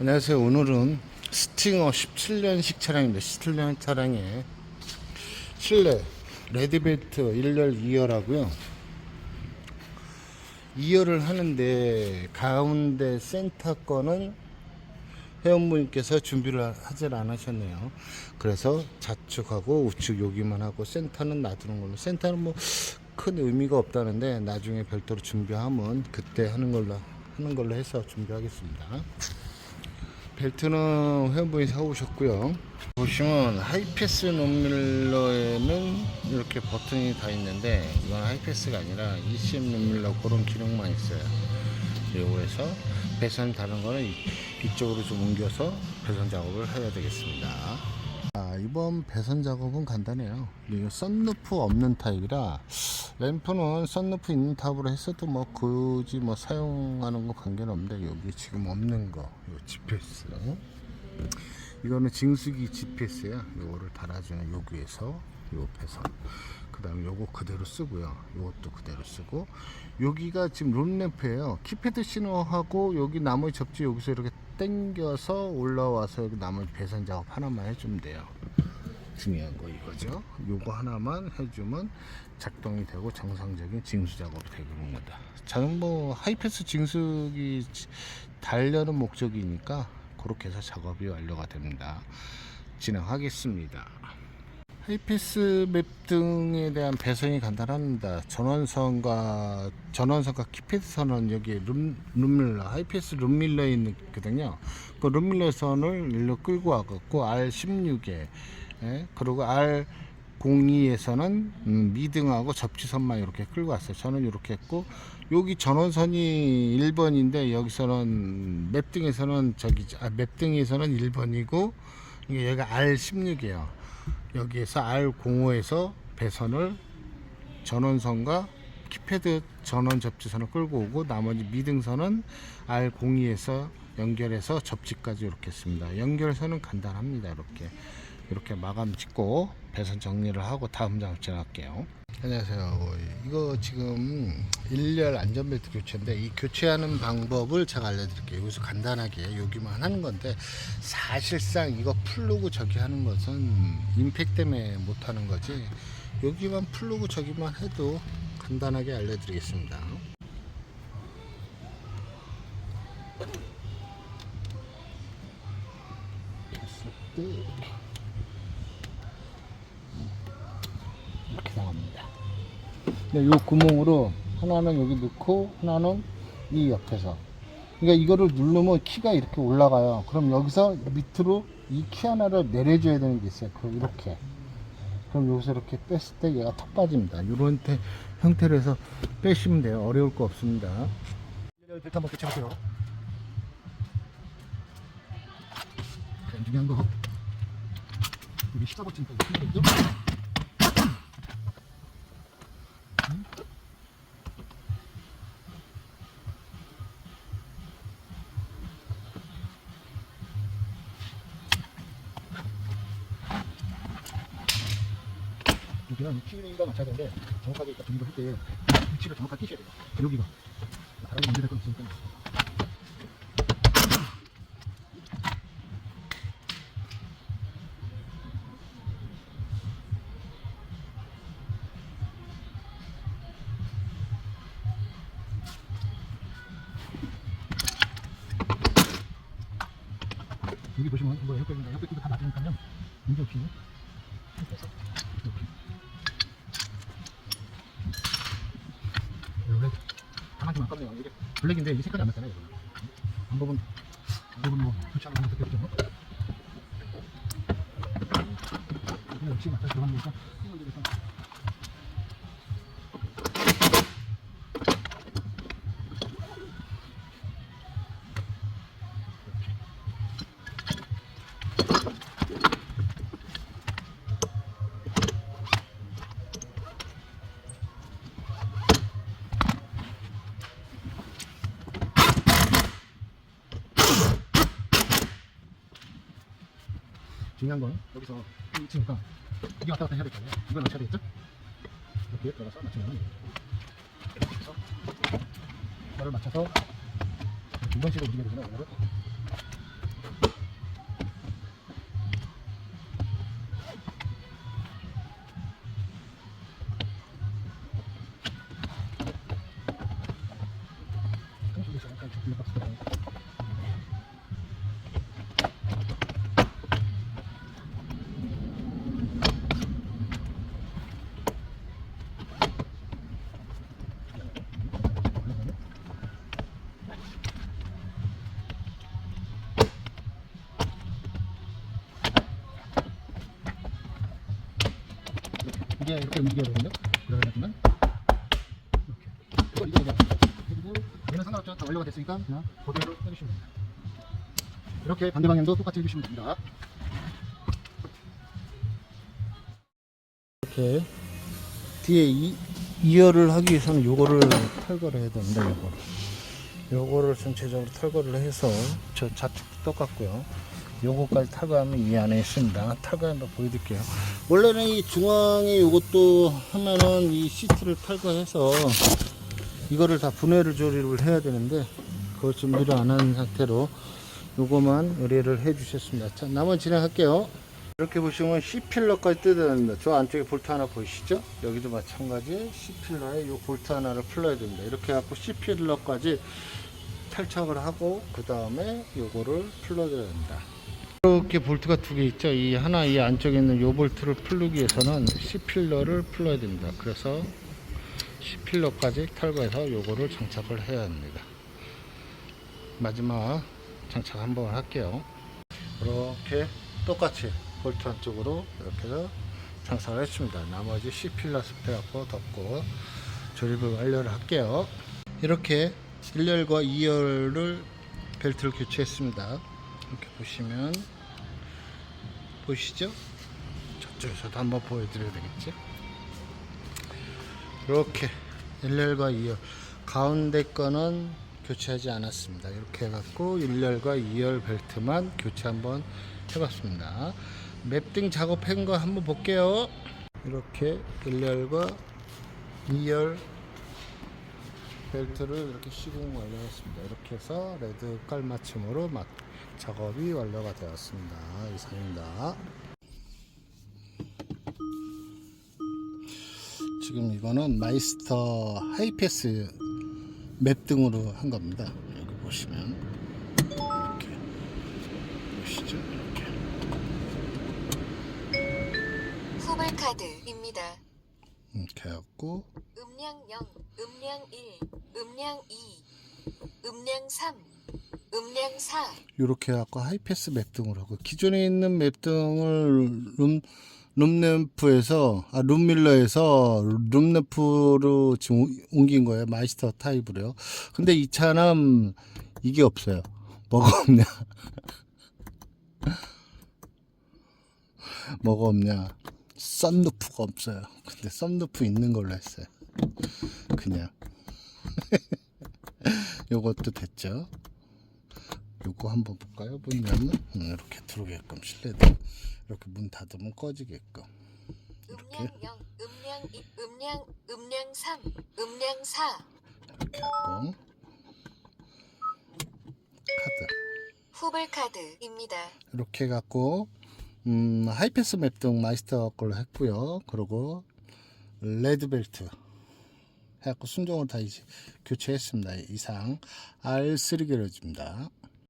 안녕하세요. 오늘은 스팅어 17년식 차량입니다. 17년 차량에 실내 레드벨트 1열 2열하고요. 2열을 하는데 가운데 센터 거는 회원분께서 준비를 하질 않으셨네요. 그래서 좌측하고 우측 여기만 하고 센터는 놔두는 걸로. 센터는 뭐 큰 의미가 없다는데 나중에 별도로 준비하면 그때 하는 걸로 하는 걸로 해서 준비하겠습니다. 벨트는 회원분이 사오셨고요. 보시면 하이패스 놈밀러에는 이렇게 버튼이 다 있는데 이건 하이패스가 아니라 ECM 놈밀러 그런 기능만 있어요. 요거에서 배선 다른 거는 이- 이쪽으로 좀 옮겨서 배선 작업을 해야 되겠습니다. 아, 이번 배선 작업은 간단해요. 이거 썬루프 없는 타입이라 램프는 썬루프 있는 타입으로 했어도 뭐 굳이 뭐 사용하는 거 관계는 없는데 여기 지금 없는 거, 요 GPS. 이거는 징수기 GPS야. 요거를 달아주는 여기에서 요 배선. 그 다음에 요거 그대로 쓰고요. 요것도 그대로 쓰고. 여기가 지금 룸램프예요. 키패드 신호하고 여기 나머지 접지 여기서 이렇게 당겨서 올라와서 나머지 배선 작업 하나만 해주면 돼요. 중요한 거 이거죠. 요거 하나만 해주면 작동이 되고 정상적인 징수 작업이 되겠습니다. 저는 뭐 하이패스 징수기 달려는 목적이니까 그렇게 해서 작업이 완료가 됩니다. 진행하겠습니다. 하이패스 맵 등에 대한 배선이 간단합니다. 전원선과 전원선과 키패드 선은 여기 룸, 룸밀러 하이패스 룸밀러에 있거든요. 그 룸밀러 선을 일로 끌고 와갖고 R16에 예, 그리고 R02에서는 음, 미등하고 접지선만 이렇게 끌고 왔어요. 저는 이렇게 했고 여기 전원선이 1번인데 여기서는 맵 등에서는 저기 아, 맵 등에서는 1번이고 이게 여기가 R16이에요. 여기에서 R05에서 배선을 전원선과 키패드 전원 접지선을 끌고 오고 나머지 미등선은 R02에서 연결해서 접지까지 이렇게 했습니다. 연결선은 간단합니다. 이렇게 이렇게 마감 짓고 배선 정리를 하고 다음 작업 진행할게요. 안녕하세요. 이거 지금 1열 안전벨트 교체인데 이 교체하는 방법을 제가 알려드릴게요. 여기서 간단하게 여기만 하는 건데 사실상 이거 풀르고 저기 하는 것은 임팩 때문에 못 하는 거지 여기만 풀르고 저기만 해도 간단하게 알려드리겠습니다. 이렇게 나갑니다. 네, 요 구멍으로 하나는 여기 넣고 하나는 이 옆에서. 그러니까 이거를 누르면 키가 이렇게 올라가요. 그럼 여기서 밑으로 이 키 하나를 내려줘야 되는 게 있어요. 그럼 이렇게. 그럼 여기서 이렇게 뺐을 때 얘가 턱 빠집니다. 이런 태, 형태로 해서 빼시면 돼요. 어려울 거 없습니다. 벨트 한번. 가장 중요한 거 여기 십자 버튼까지 풀리겠죠? 여기는 맞춰야 되는데 정확하게 일단 분리를 할때 위치를 정확하게 끼셔야 돼요. 여기가 다른 문제될 건 있으니까. 여기 보시면 이거 혈액인데 혈액도 다 맞으니까요. 문제 없이 해서 이렇게. 원래 하나좀 아깝네요. 이게 블랙인데 이게 색깔이 안 맞잖아요. 방법은 방법은 뭐 교체하는 방법 되겠죠. 그냥 위치 맞춰서 들어가는 거니까 이걸 이렇게 해서 중요한 건 여기서 이 위치니까 이게 왔다 갔다 해야 될거 아니에요. 이걸 맞춰야 되겠죠? 이렇게 들어가서 맞추면 이거를 맞춰서 두 번씩으로 움직여야. 이거를 이렇게 움직여야 되거든요. 그래가지고는 이렇게 이거 이제 그리고 얘는 상관없죠. 다 완료가 됐으니까 그냥 그대로 해주시면 됩니다. 이렇게 반대 방향도 똑같이 해주시면 됩니다. 이렇게 뒤에 이, 이열을 하기 위해서는 요거를 탈거를 해야 됩니다. 요거. 요거를 전체적으로 탈거를 해서 저 좌측도 똑같고요. 요거까지 탈거하면 이 안에 있습니다. 탈거 한번 보여드릴게요. 원래는 이 중앙에 요것도 하면은 이 시트를 탈거해서 이거를 다 분해를 조립을 해야 되는데 그걸 준비를 안 한 상태로 요거만 의뢰를 해 주셨습니다. 자, 나머지 진행할게요. 이렇게 보시면 C필러까지 뜯어야 됩니다. 저 안쪽에 볼트 하나 보이시죠? 여기도 마찬가지 C필러에 이 볼트 하나를 풀러야 됩니다. 이렇게 해갖고 C필러까지 탈착을 하고 그 다음에 요거를 풀러줘야 됩니다. 이렇게 볼트가 두 개 있죠? 이 하나 이 안쪽에 있는 요 볼트를 풀기 위해서는 C필러를 풀러야 됩니다. 그래서 C필러까지 탈거해서 요거를 장착을 해야 합니다. 마지막 장착 한번 할게요. 이렇게 똑같이 볼트 한쪽으로 이렇게 해서 장착을 했습니다. 나머지 C필러 스페하고 덮고 조립을 완료를 할게요. 이렇게 1열과 2열을 벨트를 교체했습니다. 이렇게 보시면 보이시죠? 저쪽에서도 한번 보여드려야 되겠지? 이렇게 1열과 2열 가운데 거는 교체하지 않았습니다. 이렇게 해갖고 1열과 2열 벨트만 교체 한번 해봤습니다. 맵등 작업한 거 한번 볼게요. 이렇게 1열과 2열 벨트를 이렇게 시공 완료했습니다. 이렇게 해서 레드 깔맞춤으로 막 작업이 완료가 되었습니다. 이상입니다. 지금 이거는 마이스터 하이패스 맵 등으로 한 겁니다. 여기 보시면 이렇게 보시죠. 이렇게 후발 카드입니다. 이렇게 해갖고 음량 0, 음량 1, 음량 2, 음량 3, 음량 4. 이렇게 해갖고 하이패스 맵 등으로 하고 기존에 있는 맵 등을 룸 룸램프에서 아 룸밀러에서 룸램프로 지금 옮- 옮긴 거예요 마이스터 타입으로요. 근데 이 차는 이게 없어요. 뭐가 없냐? 뭐가 없냐? 썬루프가 없어요. 근데 썬루프 있는 걸로 했어요. 그냥 요것도 됐죠. 요거 한번 볼까요? 문 열면 음, 이렇게 들어오게끔 실내도 이렇게 문 닫으면 꺼지게끔 음량 0, 음량 2, 음량, 음량 3, 음량 4. 이렇게 하고 카드 후발카드입니다. 이렇게 해갖고 음, 하이패스 맵 등 마이스터 걸로 했고요. 그리고 레드 벨트 해갖고 순정을 다 교체했습니다. 이상 R3 게러지입니다.